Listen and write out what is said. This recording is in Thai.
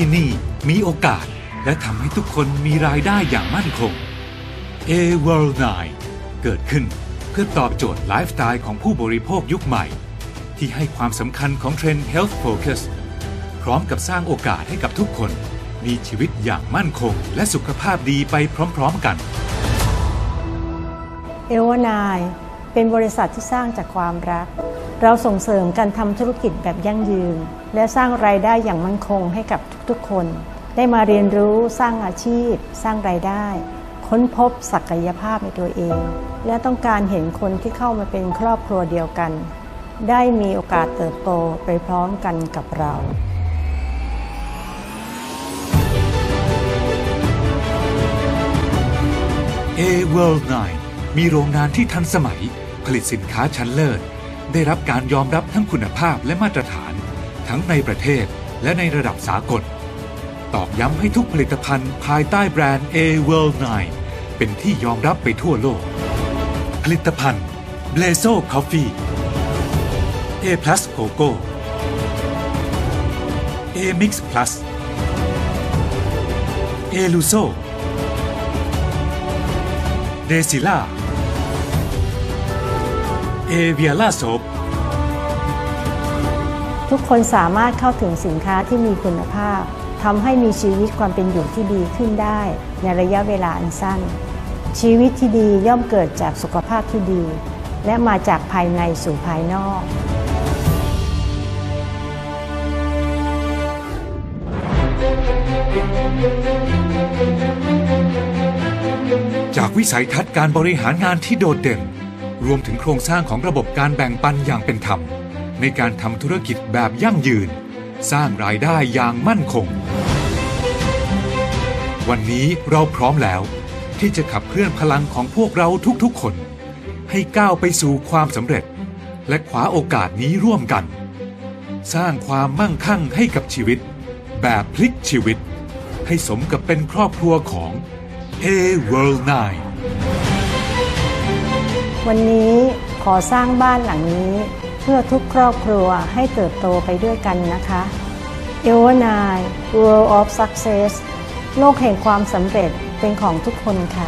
ที่นี่มีโอกาสและทำให้ทุกคนมีรายได้อย่างมั่นคง A World 9 เกิดขึ้นเพื่อตอบโจทย์ไลฟ์สไตล์ของผู้บริโภคยุคใหม่ ที่ให้ความสำคัญของเทรนด์ Health Focus พร้อมกับสร้างโอกาสให้กับทุกคน มีชีวิตอย่างมั่นคง และสุขภาพดีไปพร้อมๆกัน เอวานาย เป็นบริษัทที่สร้างจากความรัก เราส่งเสริมการทำธุรกิจแบบยั่งยืน และสร้างรายได้อย่างมั่นคงให้กับทุกๆคน ได้มาเรียนรู้สร้างอาชีพ สร้างรายได้ ค้นพบศักยภาพในตัวเอง และต้องการเห็นคนที่เข้ามาเป็นครอบครัวเดียวกัน ได้มีโอกาสเติบโตไปพร้อมกันกับเรา A World 9มีโรงงานที่ทันสมัย ผลิตสินค้าชั้นเลิศ ได้รับการยอมรับทั้งคุณภาพและมาตรฐาน ทั้งในประเทศและในระดับสากล ตอกย้ำให้ทุกผลิตภัณฑ์ภายใต้แบรนด์ A World 9 เป็นที่ยอมรับไปทั่วโลก ผลิตภัณฑ์ b l a z o Coffee A Plus Coco A Mix Plus A Luso เดซิล่า เอเวียล่าโซบทุกคนสามารถเข้าถึงสินค้าที่มีคุณภาพทำให้มีชีวิตความเป็นอยู่ที่ดีขึ้นได้ ในระยะเวลาอันสั้น ชีวิตที่ดีย่อมเกิดจากสุขภาพที่ดี และมาจากภายในสู่ภายนอก จากวิสัยทัศน์การบริหารงานที่โดดเด่น รวมถึงโครงสร้างของระบบการแบ่งปันอย่างเป็นธรรม ในการทำธุรกิจแบบยั่งยืน สร้างรายได้อย่างมั่นคง วันนี้เราพร้อมแล้ว ที่จะขับเคลื่อนพลังของพวกเราทุกๆคน ให้ก้าวไปสู่ความสำเร็จ และคว้าโอกาสนี้ร่วมกัน สร้างความมั่งคั่งให้กับชีวิต แบบพลิกชีวิต ให้สมกับเป็นครอบครัวของ A World 9 วันนี้ขอสร้างบ้านหลังนี้ เพื่อทุกครอบครัวให้เติบโตไปด้วยกันนะคะเอวานาย World of Success โลกแห่งความสำเร็จเป็นของทุกคนค่ะ